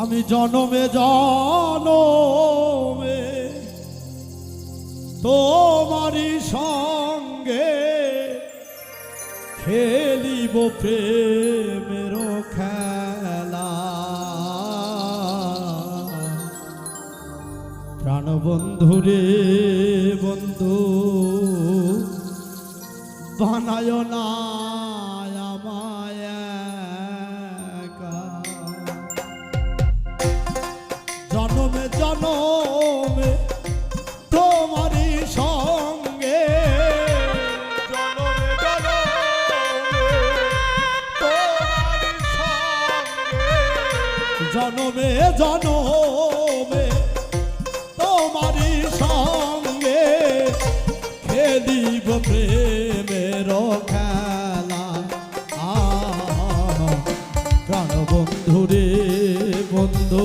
আমি জনমে জনমে তোমারই সঙ্গে খেলিব প্রেমের খেলা। প্রাণবন্ধু রে বন্ধু বানায় না জনমে তোমারই সঙ্গে। জনমে জনমে জনমে তোমারই সঙ্গে খেলিব প্রেমের খেলা। প্রাণ বন্ধু রে বন্ধু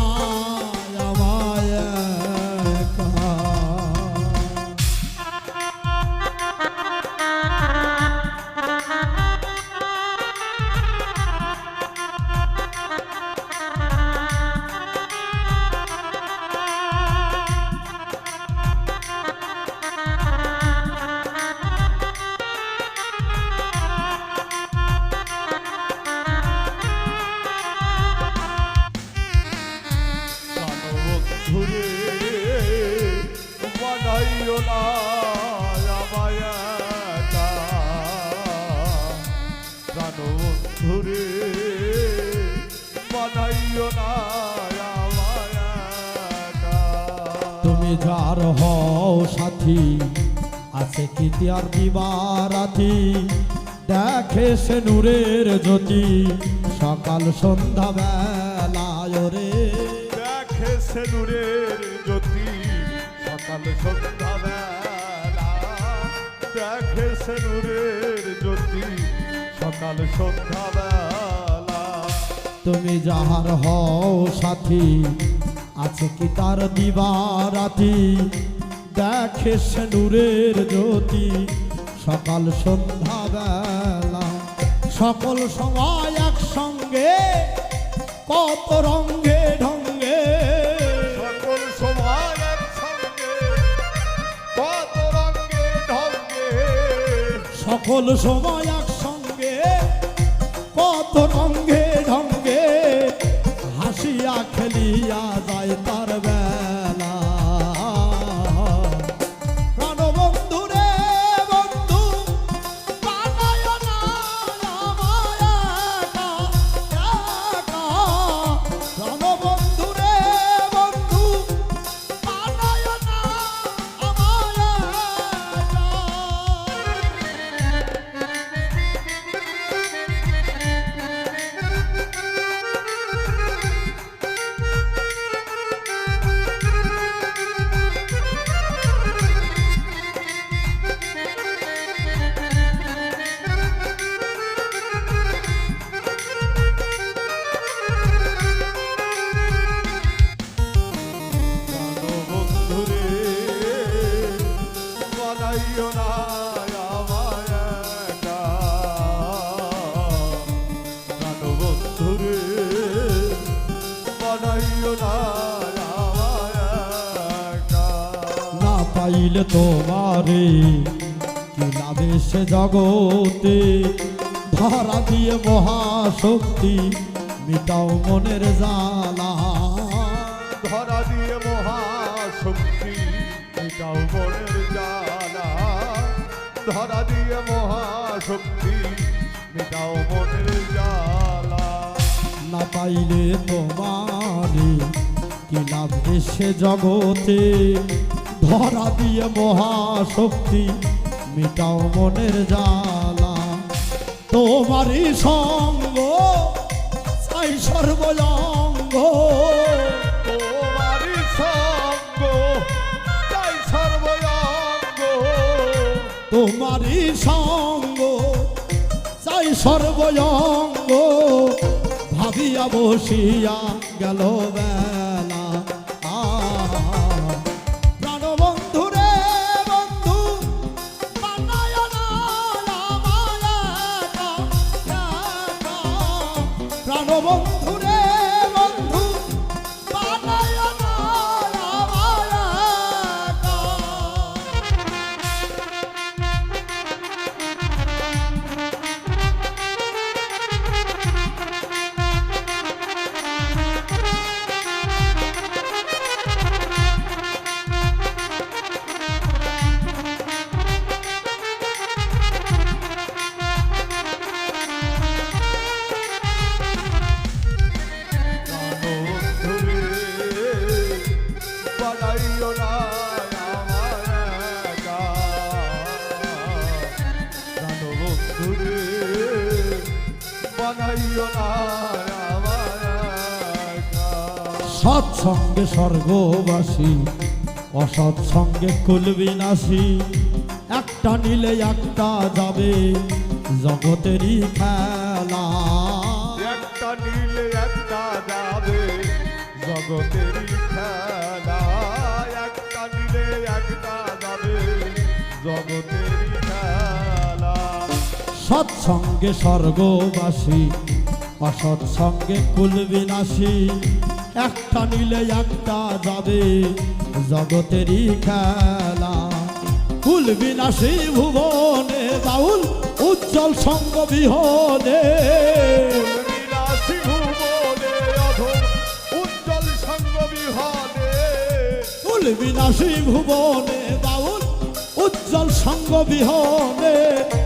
তুমি যার হও সাথী, আছে কি তার দিবারাতি দেখে সে নূরের জ্যোতি, সকাল সন্ধ্যা বেলায় রে দেখে সে নূরের সকাল সন্ধ্যা বেলা দেখে সে জ্যোতি। সকাল সন্ধ্যা বেলা তুমি যাহার হও সাথী, আছে কি তার দিবারাতি? দেখে সে নূরের জ্যোতি, সকাল সন্ধ্যা বেলা সকল সময় একসঙ্গে কত রঙ্গে ঢঙ্গে সকল সময় একসঙ্গে কত রঙ্গে বানাইও না আমায় একা। প্রাণবন্ধুরে বানাইও না আমায় না পাইলে তোমারে সে জগতে? ধরা দিয়ে মহাশক্তি মিটাও মনের জ্বালা। ধরা দিয়ে মহাশক্তি মিটাও মনের ধরা দিয়ে মহাশক্তি, মিটাও মনের জ্বালা। না পাইলে তোমারে কি লাভে সে জগতে? ধরা দিয়ে মহাশক্তি, মিটাও মনের জ্বালা। তোমারই সঙ্গ, চাই সর্বজঙ্গ। তোমারই সঙ্গ চাই সর্বয়ঙ্গ। ভাবিয়া বসিয়া গেল বেলা। প্রাণবন্ধ জানাইও না। সৎসঙ্গে স্বর্গবাসী অসৎসঙ্গে কুলবিনাশী একটা নিলে একটা যাবে জগতেরই খেলা একটা নীলে একটা যাবে জগতেরই খেলা একটা নীলে একটা যাবে জগতেরই সৎসঙ্গে স্বর্গবাসী অসৎসঙ্গে কুলবিনাশী একটা নিলে একটা যাবে জগতেরই খেলা। কুলবিনাশী ভুবনে বাউল, উজ্জ্বল সঙ্গ বিহনে। বিলাসী ভুবনে অধম উজ্জ্বল সঙ্গ বিহানে।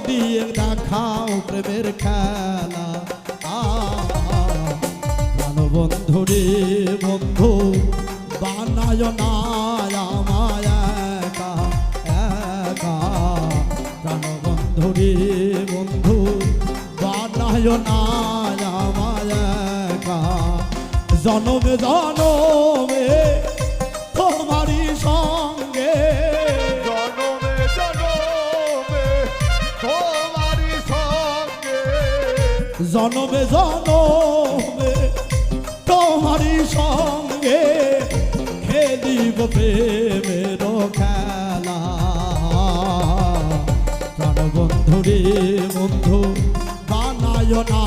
দিয়ে দেখাও প্রেমের খেলা। বন্ধু রে বন্ধু, বানায় না আমায় একা একা। প্রাণ বন্ধু রে বন্ধু, বানায় না আমায় একা। জনমে জনমে জনমে জনবে তোমারই সঙ্গে খেলিব প্রেমের খেলা। প্রাণ বন্ধুরে বন্ধু বানায় না